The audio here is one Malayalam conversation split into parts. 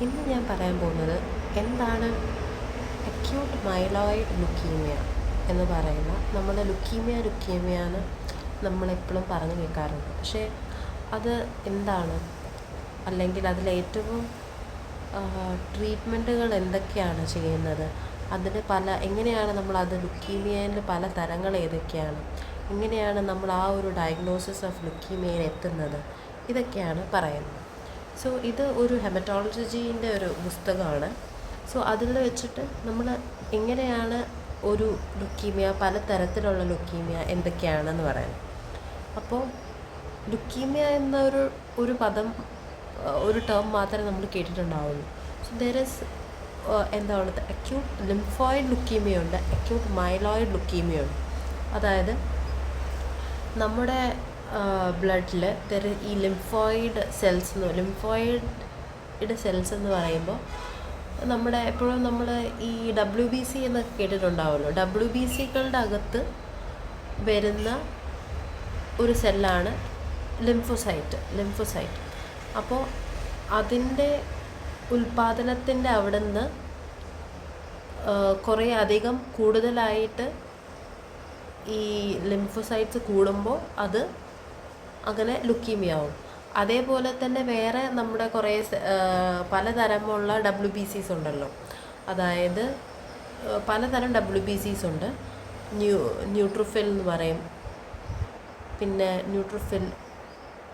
ഇന്ന് ഞാൻ പറയാൻ പോകുന്നത് എന്താണ് അക്യൂട്ട് മൈലോയിഡ് ലുക്കീമിയ എന്ന് പറയുന്ന നമ്മുടെ ലുക്കീമിയ ലുക്കീമിയ എന്ന് നമ്മളെപ്പോഴും പറഞ്ഞു കേൾക്കാറുണ്ട്. പക്ഷേ അത് എന്താണ്? അല്ലെങ്കിൽ അതിലേറ്റവും ട്രീറ്റ്മെന്റുകൾ എന്തൊക്കെയാണ് ചെയ്യുന്നത്? അതിന് പല എങ്ങനെയാണ് നമ്മൾ അത് ലുക്കീമിയയിൽ പല തരങ്ങൾ ഏതൊക്കെയാണ്? എങ്ങനെയാണ് നമ്മൾ ആ ഒരു ഡയഗ്നോസിസ് ഓഫ് ലുക്കീമിയയിൽ എത്തുന്നത്? ഇതൊക്കെയാണ് പറയുന്നത്. സോ ഇത് ഒരു ഹെമറ്റോളജിന്റെ ഒരു പുസ്തകമാണ്. സോ അതിൽ വെച്ചിട്ട് നമ്മൾ എങ്ങനെയാണ് ഒരു ലുക്കീമിയ പല തരത്തിലുള്ള ലുക്കീമിയ എന്തൊക്കെയാണെന്ന് പറയാൻ അപ്പോൾ ലുക്കീമിയ എന്ന ഒരു പദം ഒരു ടേം മാത്രമേ നമ്മൾ കേട്ടിട്ടുണ്ടാവുള്ളൂ. സോ ദർ ഇസ് എന്താ ഉള്ളത് അക്യൂട്ട് ലിംഫോയിഡ് ലുക്കീമിയ ഉണ്ട് അക്യൂട്ട് മൈലോയിഡ് ലുക്കീമിയ ഉണ്ട്. അതായത് നമ്മുടെ ബ്ലഡിൽ തെറി ഈ ലിംഫോയിഡ് സെൽസ് എന്ന് ലിംഫോയിഡ് സെൽസ് എന്ന് പറയുമ്പോൾ നമ്മുടെ എപ്പോഴും നമ്മൾ ഈ ഡബ്ല്യു ബി സി എന്നൊക്കെ കേട്ടിട്ടുണ്ടാവുമല്ലോ ഡബ്ല്യു ബി സികളുടെ അകത്ത് വരുന്ന ഒരു സെല്ലാണ് ലിംഫോസൈറ്റ് ലിംഫോസൈറ്റ് അപ്പോൾ അതിന്റെ ഉൽപാദനത്തിന്റെ അവിടെ നിന്ന് കുറേ അധികം കൂടുതലായിട്ട് ഈ ലിംഫോസൈറ്റ്സ് കൂടുമ്പോൾ അത് അങ്ങനെ ലുക്കീമിയ ആവും അതേപോലെ തന്നെ വേറെ നമ്മുടെ കുറേ പലതരമുള്ള ഡബ്ല്യു ബി സീസ് ഉണ്ടല്ലോ. അതായത് പലതരം ഡബ്ല്യു ബി സീസ് ഉണ്ട്. ന്യൂ ന്യൂട്രോഫിൽ എന്ന് പറയും. പിന്നെ ന്യൂട്രോഫിൽ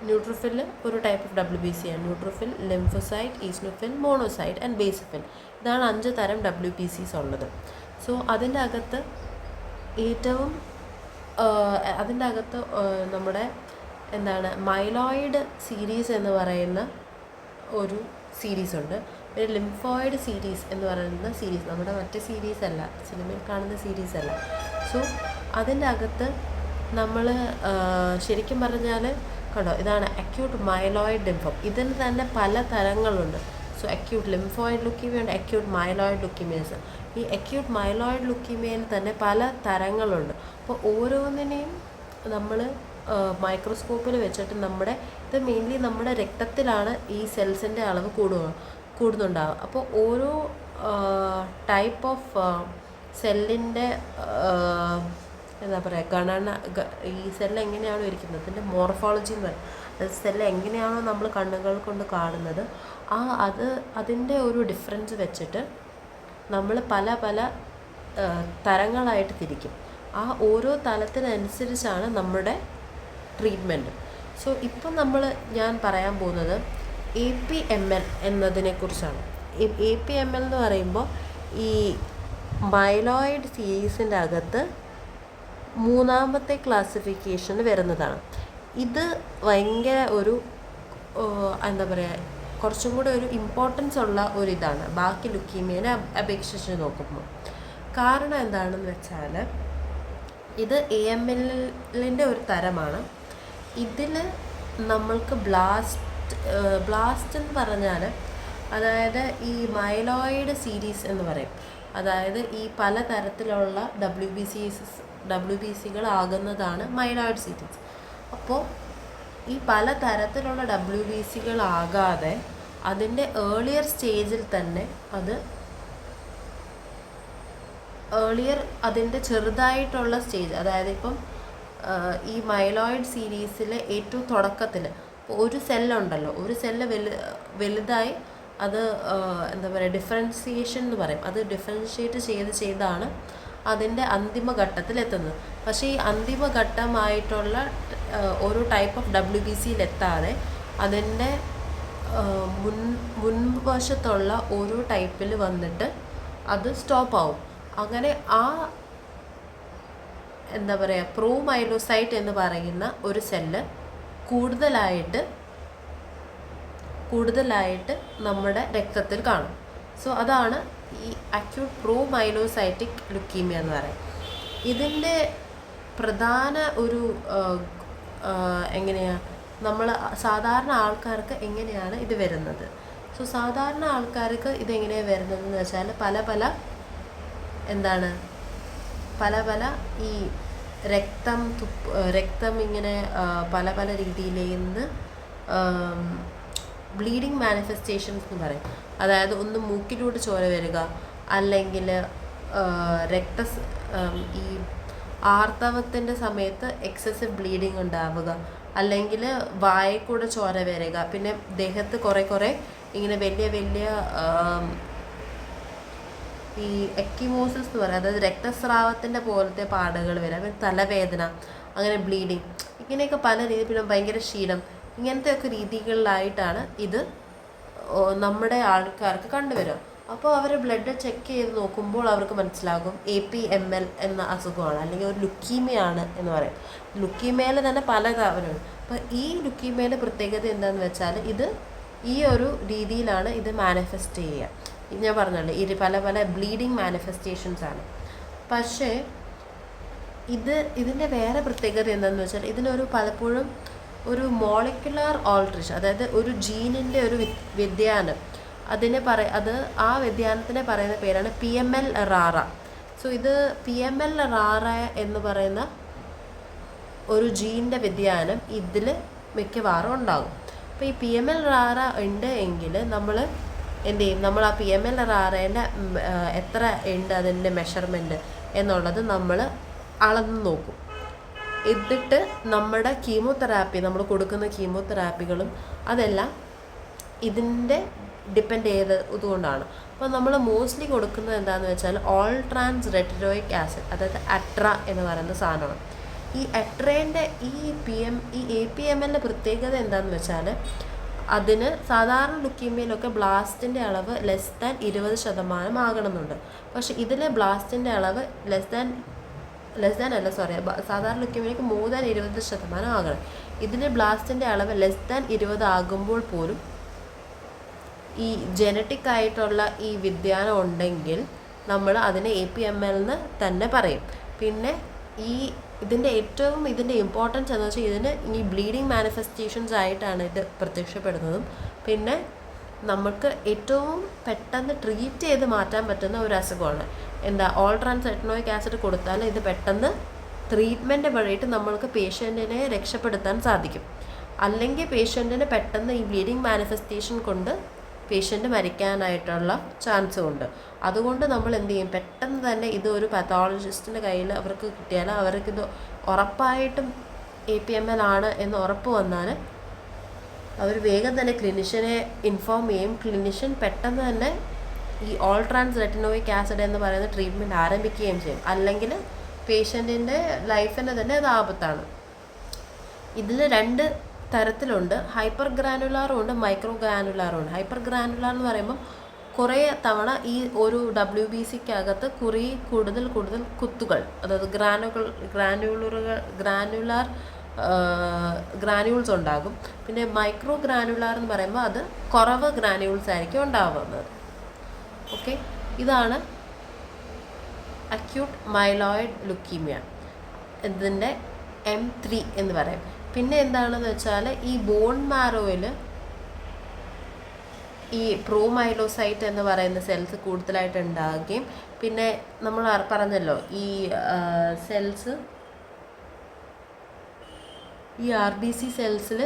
ന്യൂട്രോഫിൽ ഒരു type of W B C ആണ്. Neutrophil lymphocyte eosinophil monocyte and basophil ഇതാണ് അഞ്ച് തരം ഡബ്ല്യു ബി സീസ് ഉള്ളത്. സോ അതിന്റെ അകത്ത് ഏറ്റവും അതിന്റെ അകത്ത് നമ്മുടെ എന്താണ് മൈലോയിഡ് സീരീസ് എന്ന് പറയുന്ന ഒരു സീരീസ് ഉണ്ട്. പിന്നെ ലിംഫോയിഡ് സീരീസ് എന്ന് പറയുന്ന സീരീസ് നമ്മുടെ മറ്റ് സീരീസ് അല്ല സിനിമയിൽ കാണുന്ന സീരീസ് അല്ല. സോ അതിന്റെ അകത്ത് നമ്മൾ ശരിക്കും പറഞ്ഞാൽ കണ്ടോ ഇതാണ് അക്യൂട്ട് മൈലോയിഡ് ലിംഫോം ഇതിന് തന്നെ പല തരങ്ങളുണ്ട്. സോ അക്യൂട്ട് ലിംഫോയിഡ് ലുക്കീമിയ ഉണ്ട് അക്യൂട്ട് മൈലോയിഡ് ലുക്കീമിയസ് ഈ അക്യൂട്ട് മൈലോയിഡ് ലുക്കീമിയയിൽ തന്നെ പല തരങ്ങളുണ്ട്. അപ്പോൾ ഓരോന്നിനെയും നമ്മൾ മൈക്രോസ്കോപ്പിൽ വെച്ചിട്ട് നമ്മുടെ ഇത് മെയിൻലി നമ്മുടെ രക്തത്തിലാണ് ഈ സെൽസിന്റെ അളവ് കൂടുക കൂടുന്നുണ്ടാവുക. അപ്പോൾ ഓരോ ടൈപ്പ് ഓഫ് സെല്ലിന്റെ എന്താ പറയുക ഗണന ഈ സെല്ല് എങ്ങനെയാണോ ഇരിക്കുന്നത്? അതിന്റെ മോർഫോളജി എന്ന് പറയും. സെല്ല് എങ്ങനെയാണോ നമ്മൾ കണ്ണുകൾ കൊണ്ട് കാണുന്നത് ആ അത് അതിന്റെ ഒരു ഡിഫറൻസ് വെച്ചിട്ട് നമ്മൾ പല പല തരങ്ങളായിട്ട് തിരിക്കും. ആ ഓരോ തലത്തിനനുസരിച്ചാണ് നമ്മുടെ ട്രീറ്റ്മെന്റ് സോ ഇപ്പം നമ്മൾ ഞാൻ പറയാൻ പോകുന്നത് എ പി എം എൽ എന്നതിനെക്കുറിച്ചാണ്. എ പി എം എൽ എന്ന് പറയുമ്പോൾ ഈ മൈലോയിഡ് സീരീസിന്റെ അകത്ത് മൂന്നാമത്തെ ക്ലാസിഫിക്കേഷൻ വരുന്നതാണ്. ഇത് ഭയങ്കര ഒരു എന്താ പറയുക കുറച്ചും കൂടെ ഒരു ഇമ്പോർട്ടൻസ് ഉള്ള ഒരു ഇതാണ്. ബാക്കി ലുക്കീമിയനെ അപേക്ഷിച്ച് നോക്കുമ്പോൾ. കാരണം എന്താണെന്ന് വെച്ചാൽ ഇത് എ എം എല്ലിന്റെ ഒരു തരമാണ്. ഇതിൽ നമ്മൾക്ക് ബ്ലാസ്റ്റ് ബ്ലാസ്റ്റ് എന്ന് പറഞ്ഞാൽ അതായത് ഈ മൈലോയിഡ് സീരീസ് എന്ന് പറയും. അതായത് ഈ പല തരത്തിലുള്ള W B Cs W B സികളാകുന്നതാണ് myeloid series. അപ്പോൾ ഈ പല തരത്തിലുള്ള ഡബ്ല്യു ബി സികളാകാതെ അതിന്റെ ഏർലിയർ സ്റ്റേജിൽ തന്നെ അത് ഏർലിയർ അതിന്റെ ചെറുതായിട്ടുള്ള സ്റ്റേജ് അതായത് ഇപ്പം ഈ മൈലോയിഡ് സീരീസിലെ ഏറ്റവും തുടക്കത്തിൽ ഒരു സെല്ലുണ്ടല്ലോ ഒരു സെല്ല് വലു വലുതായി അത് എന്താ പറയുക ഡിഫറൻസിയേഷൻ എന്ന് പറയും. അത് ഡിഫറൻഷിയേറ്റ് ചെയ്ത് ചെയ്താണ് അതിന്റെ അന്തിമഘട്ടത്തിൽ എത്തുന്നത് പക്ഷേ ഈ അന്തിമഘട്ടമായിട്ടുള്ള ഒരു ടൈപ്പ് ഓഫ് ഡബ്ല്യു ബി സിയിലെത്താതെ അതിന്റെ മുൻ മുൻവശത്തുള്ള ഒരു ടൈപ്പിൽ വന്നിട്ട് അത് സ്റ്റോപ്പ് ആവും. അങ്ങനെ ആ എന്താ പറയുക പ്രൂമൈലോസൈറ്റ് എന്ന് പറയുന്ന ഒരു സെല്ല് കൂടുതലായിട്ട് കൂടുതലായിട്ട് നമ്മുടെ രക്തത്തിൽ കാണും. സോ അതാണ് ഈ അക്യൂട്ട് പ്രൂമൈലോസൈറ്റിക് ലുക്കീമിയ എന്ന് പറയുന്നത്. ഇതിന്റെ പ്രധാന ഒരു എങ്ങനെയാണ് നമ്മൾ സാധാരണ ആൾക്കാർക്ക് എങ്ങനെയാണ് ഇത് വരുന്നത്? സോ സാധാരണ ആൾക്കാർക്ക് ഇതെങ്ങനെയാണ് വരുന്നതെന്ന് വെച്ചാൽ പല പല എന്താണ് പല പല ഈ രക്തം തുപ്പ് രക്തം ഇങ്ങനെ പല പല ആം, ബ്ലീഡിങ് മാനിഫെസ്റ്റേഷൻസ് എന്ന് പറയും. അതായത് ഒന്ന് മൂക്കിലൂടെ ചോര വരിക അല്ലെങ്കിൽ രക്ത ഈ ആർത്തവത്തിന്റെ സമയത്ത് എക്സസീവ് ബ്ലീഡിങ് ഉണ്ടാവുക അല്ലെങ്കിൽ വായക്കൂടെ ചോര വരിക പിന്നെ ദേഹത്ത് കുറേ കുറേ ഇങ്ങനെ വലിയ വലിയ ഈ എക്കിമോസിസ് എന്ന് പറയുന്നത് അതായത് രക്തസ്രാവത്തിന്റെ പോലത്തെ പാടുകൾ വരാം തലവേദന അങ്ങനെ ബ്ലീഡിങ് ഇങ്ങനെയൊക്കെ പല രീതി പിന്നെ ഭയങ്കര ക്ഷീണം ഇങ്ങനത്തെയൊക്കെ രീതികളിലായിട്ടാണ് ഇത് നമ്മുടെ ആൾക്കാർക്ക് കണ്ടുവരിക. അപ്പോൾ അവർ ബ്ലഡ് ചെക്ക് ചെയ്ത് നോക്കുമ്പോൾ അവർക്ക് മനസ്സിലാകും എ പി എം എൽ എന്ന അസുഖമാണ് അല്ലെങ്കിൽ ഒരു ലുക്കീമിയാണ് എന്ന് പറയും. ലുക്കീമയിൽ തന്നെ പല തരമുണ്ട് അപ്പോൾ ഈ ലുക്കീമയുടെ പ്രത്യേകത എന്താണെന്ന് വെച്ചാൽ ഇത് ഈ ഒരു രീതിയിലാണ് ഇത് മാനിഫെസ്റ്റ് ചെയ്യുക. ഞാൻ പറഞ്ഞല്ലോ ഇത് പല പല ബ്ലീഡിങ് മാനിഫെസ്റ്റേഷൻസ് ആണ്. പക്ഷേ ഇത് ഇതിന്റെ വേറെ പ്രത്യേകത എന്താണെന്ന് വെച്ചാൽ ഇതിനൊരു പലപ്പോഴും ഒരു മോളിക്കുലർ ഓൾട്രേഷൻ അതായത് ഒരു ജീനിന്റെ ഒരു വ്യതിയാനം. അതിനെ പറ അത് ആ വ്യതിയാനത്തിനെ പറയുന്ന പേരാണ് P M L RARA so ഇത് പി എം എൽ റാറ എന്ന് പറയുന്ന ഒരു ജീനിന്റെ വ്യതിയാനം ഇതിൽ മിക്കവാറും ഉണ്ടാകും. അപ്പോൾ ഈ പി എം എൽ റാറ ഉണ്ട് എങ്കിൽ നമ്മൾ എന്ത് ചെയ്യും? നമ്മൾ ആ പി എം എൽ ആറേന്റെ എത്ര ഉണ്ട് അതിന്റെ മെഷർമെന്റ് എന്നുള്ളത് നമ്മൾ അളന്ന് നോക്കും. എന്നിട്ട് നമ്മുടെ കീമോതെറാപ്പി നമ്മൾ കൊടുക്കുന്ന കീമോതെറാപ്പികളും അതെല്ലാം ഇതിന്റെ ഡിപ്പെൻഡ് ചെയ്ത് ഇതുകൊണ്ടാണ് അപ്പോൾ നമ്മൾ മോസ്റ്റ്ലി കൊടുക്കുന്നത് എന്താണെന്ന് വെച്ചാൽ ഓൾ ട്രാൻസ് റെറ്റിനോയിക് ആസിഡ് അതായത് അട്ര എന്ന് പറയുന്ന സാധനമാണ്. ഈ അട്രേന്റെ ഈ പി എം ഈ എ പി എം എല്ലിന്റെ പ്രത്യേകത എന്താണെന്ന് വെച്ചാൽ അതിന് സാധാരണ ലുക്കീമിയയിലൊക്കെ ബ്ലാസ്റ്റിന്റെ അളവ് ലെസ് ദാൻ ഇരുപത് ശതമാനം ആകണമെന്നുണ്ട്. പക്ഷെ ഇതിലെ ബ്ലാസ്റ്റിന്റെ അളവ് ലെസ് ദാൻ ലെസ് ദാൻ അല്ല സോറി സാധാരണ ലുക്കീമിയയ്ക്ക് മോർ ഇരുപത് ശതമാനം ആകണം. ഇതിന് ബ്ലാസ്റ്റിന്റെ അളവ് ലെസ് ദാൻ ഇരുപത് ആകുമ്പോൾ പോലും ഈ ജനറ്റിക് ആയിട്ടുള്ള ഈ വ്യതിയാനം ഉണ്ടെങ്കിൽ നമ്മൾ അതിനെ എ പി എം എൽ എന്ന് തന്നെ പറയും. പിന്നെ ഈ ഇതിന്റെ ഏറ്റവും ഇതിന്റെ ഇമ്പോർട്ടൻസ് എന്ന് വെച്ചാൽ ഇതിന് ഈ ബ്ലീഡിങ് മാനിഫെസ്റ്റേഷൻസ് ആയിട്ടാണ് ഇത് പ്രത്യക്ഷപ്പെടുന്നതും. പിന്നെ നമുക്ക് ഏറ്റവും പെട്ടെന്ന് ട്രീറ്റ് ചെയ്ത് മാറ്റാൻ പറ്റുന്ന ഒരു അസുഖമാണ്. എന്താ ഓൾട്രാൻസ് എറ്റനോയിക് ആസിഡ് കൊടുത്താൽ ഇത് പെട്ടെന്ന് ട്രീറ്റ്മെന്റ് വഴിയിട്ട് നമ്മൾക്ക് പേഷ്യന്റിനെ രക്ഷപ്പെടുത്താൻ സാധിക്കും. അല്ലെങ്കിൽ പേഷ്യന്റിന് പെട്ടെന്ന് ഈ ബ്ലീഡിങ് മാനിഫെസ്റ്റേഷൻ കൊണ്ട് പേഷ്യന്റ് മരിക്കാനായിട്ടുള്ള ചാൻസും ഉണ്ട്. അതുകൊണ്ട് നമ്മൾ എന്ത് ചെയ്യും? പെട്ടെന്ന് തന്നെ ഇത് ഒരു പത്തോളജിസ്റ്റിന്റെ കയ്യിൽ അവർക്ക് കിട്ടിയാൽ അവർക്കിത് ഉറപ്പായിട്ടും എ പി എം എൽ ആണ് എന്ന് ഉറപ്പ് വന്നാൽ അവർ വേഗം തന്നെ ക്ലിനിഷ്യനെ ഇൻഫോം ചെയ്യും. ക്ലിനിഷ്യൻ പെട്ടെന്ന് തന്നെ ഈ ഓൾ ട്രാൻസ് റെറ്റിനോയിക് ആസിഡ് എന്ന് പറയുന്ന ട്രീറ്റ്മെന്റ് ആരംഭിക്കുകയും ചെയ്യും. അല്ലെങ്കിൽ പേഷ്യന്റിന്റെ ലൈഫിന് തന്നെ അത് ആപത്താണ്. ഇതിൽ രണ്ട് തരത്തിലുണ്ട്. ഹൈപ്പർ ഗ്രാനുലാറും ഉണ്ട് മൈക്രോ ഗ്രാനുലാറും ഉണ്ട്. ഹൈപ്പർ ഗ്രാനുലാർ എന്ന് പറയുമ്പോൾ കുറേ തവണ ഈ ഒരു ഡബ്ല്യു ബി സിക്കകത്ത് കുറേ കൂടുതൽ കൂടുതൽ കുത്തുകൾ അതായത് ഗ്രാനുകൾ ഗ്രാനുലറുകൾ ഗ്രാനുലാർ ഗ്രാനുൾസ് ഉണ്ടാകും. പിന്നെ മൈക്രോ ഗ്രാനുലാർ എന്ന് പറയുമ്പോൾ അത് കുറവ് ഗ്രാനുൾസ് ആയിരിക്കും ഉണ്ടാവുന്നത്. ഓക്കെ? ഇതാണ് അക്യൂട്ട് മൈലോയിഡ് ലുക്കീമിയ ഇതിന്റെ എം ത്രീ എന്ന് പറയും. പിന്നെ എന്താണെന്ന് വെച്ചാൽ ഈ ബോൺ മാരോയിൽ ഈ പ്രോമൈലോസൈറ്റ് എന്ന് പറയുന്ന സെൽസ് കൂടുതലായിട്ട് ഉണ്ടാകുകയും പിന്നെ നമ്മൾ പറഞ്ഞല്ലോ ഈ സെൽസ് ഈ ആർ ബി സി സെൽസിൽ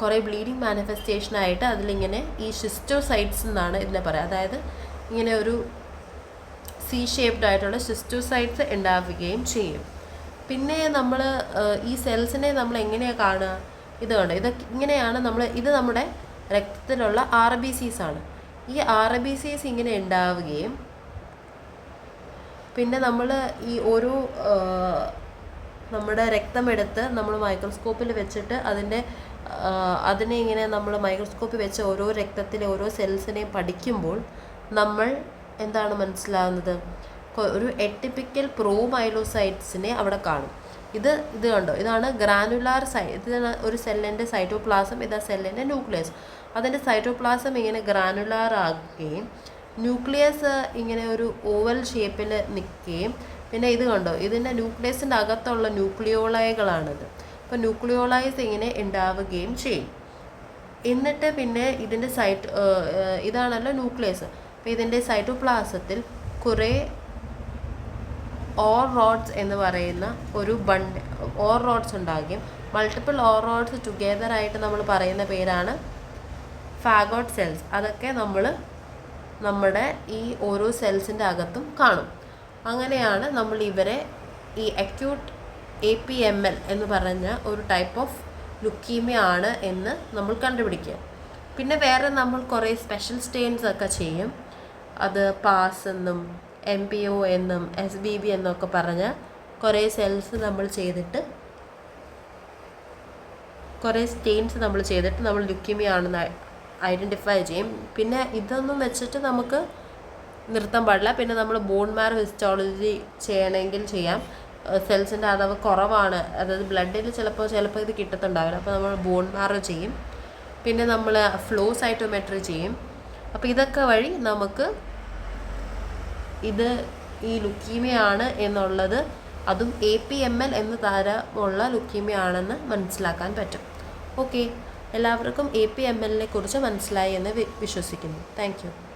കുറേ ബ്ലീഡിങ് മാനിഫെസ്റ്റേഷൻ ആയിട്ട് അതിലിങ്ങനെ ഈ ഷിസ്റ്റോസൈറ്റ്സ് എന്നാണ് ഇതിനെ പറയുക. അതായത് ഇങ്ങനെ ഒരു സി ഷേപ്ഡ് ആയിട്ടുള്ള സിസ്റ്റോസൈറ്റ്സ് ഉണ്ടാവുകയും ചെയ്യും. പിന്നെ നമ്മൾ ഈ സെൽസിനെ നമ്മൾ എങ്ങനെയാണ് കാണുക? ഇത് കണ്ടോ? ഇത് ഇങ്ങനെയാണ് നമ്മൾ ഇത് നമ്മുടെ രക്തത്തിലുള്ള ആർ ബി സീസ് ആണ്. ഈ ആർ ബി സീസ് ഇങ്ങനെ ഉണ്ടാവുകയും പിന്നെ നമ്മൾ ഈ ഒരു നമ്മുടെ രക്തമെടുത്ത് നമ്മൾ മൈക്രോസ്കോപ്പിൽ വെച്ചിട്ട് അതിന്റെ അതിനെ ഇങ്ങനെ നമ്മൾ മൈക്രോസ്കോപ്പിൽ വെച്ച് ഓരോ രക്തത്തിലെ ഓരോ സെൽസിനെയും പഠിക്കുമ്പോൾ നമ്മൾ എന്താണ് മനസ്സിലാവുന്നത്? കൊ- ഒരു എട്ടിപ്പിക്കൽ പ്രോമൈലോസൈറ്റ്സിനെ അവിടെ കാണും. ഇത് ഇത് കണ്ടോ? ഇതാണ് ഗ്രാനുലാർ സൈ ഇതാണ് ഒരു സെല്ലിന്റെ സൈറ്റോപ്ലാസം ഇതാ സെല്ലിന്റെ ന്യൂക്ലിയസ് അതിന്റെ സൈറ്റോപ്ലാസം ഇങ്ങനെ ഗ്രാനുലാർ ആകുകയും ന്യൂക്ലിയസ് ഇങ്ങനെ ഒരു ഓവൽ ഷേപ്പിൽ നിൽക്കുകയും പിന്നെ ഇത് കണ്ടോ? ഇതിന്റെ ന്യൂക്ലിയസിന്റെ അകത്തുള്ള ന്യൂക്ലിയോളൈകളാണിത് അപ്പോൾ ന്യൂക്ലിയോളൈസ് ഇങ്ങനെ ഉണ്ടാവുകയും ചെയ്യും. എന്നിട്ട് പിന്നെ ഇതിന്റെ സൈറ്റ് ഇതാണല്ലോ ന്യൂക്ലിയസ് അപ്പോൾ ഇതിന്റെ സൈറ്റോപ്ലാസത്തിൽ കുറേ ഓർ റോഡ്സ് എന്ന് പറയുന്ന ഒരു ബണ്ട് ഓർ റോഡ്സ് ഉണ്ടാകുകയും മൾട്ടിപ്പിൾ ഓർ റോഡ്സ് ടുഗെദർ ആയിട്ട് നമ്മൾ പറയുന്ന പേരാണ് ഫാഗോട്ട് സെൽസ് അതൊക്കെ നമ്മൾ നമ്മുടെ ഈ ഓരോ സെൽസിന്റെ അകത്തും കാണും. അങ്ങനെയാണ് നമ്മൾ ഇവരെ ഈ acute A P M L എന്ന് പറഞ്ഞ ഒരു ടൈപ്പ് ഓഫ് ലുക്കീമിയ ആണ് എന്ന് നമ്മൾ കണ്ടുപിടിക്കുക. പിന്നെ വേറെ നമ്മൾ കുറേ സ്പെഷ്യൽ സ്റ്റെയിൻസ് ഒക്കെ ചെയ്യും. അത് പാസ് എന്നും എം പി ഒ എന്നും എസ് ബി ബി എന്നൊക്കെ പറഞ്ഞ കുറേ സെൽസ് നമ്മൾ ചെയ്തിട്ട് കുറേ സ്റ്റെയിൻസ് നമ്മൾ ചെയ്തിട്ട് നമ്മൾ ലുക്കിമി ആണെന്ന് ഐഡന്റിഫൈ ചെയ്യും. പിന്നെ ഇതൊന്നും വെച്ചിട്ട് നമുക്ക് നിർത്താൻ പാടില്ല. പിന്നെ നമ്മൾ ബോൺ മാർ ഹിസ്റ്റോളജി ചെയ്യണമെങ്കിൽ ചെയ്യാം. സെൽസിന്റെ അളവ് കുറവാണ്. അതായത് ബ്ലഡിൽ ചിലപ്പോൾ ചിലപ്പോൾ ഇത് കിട്ടത്തുണ്ടാവില്ല. അപ്പോൾ നമ്മൾ ബോൺ മാറോ ചെയ്യും. പിന്നെ നമ്മൾ ഫ്ലോ സൈറ്റോമെട്രി ചെയ്യും. അപ്പോൾ ഇതൊക്കെ വഴി നമുക്ക് ഇത് ഈ ലുക്കീമിയാണ് എന്നുള്ളത്. അതും എ പി എം എൽ എന്ന താരമുള്ള ലുക്കീമിയാണെന്ന് മനസ്സിലാക്കാൻ പറ്റും. ഓക്കെ എല്ലാവർക്കും എ പി എം എല്ലിനെ കുറിച്ച് മനസ്സിലായി എന്ന് വിശ്വസിക്കുന്നു. താങ്ക്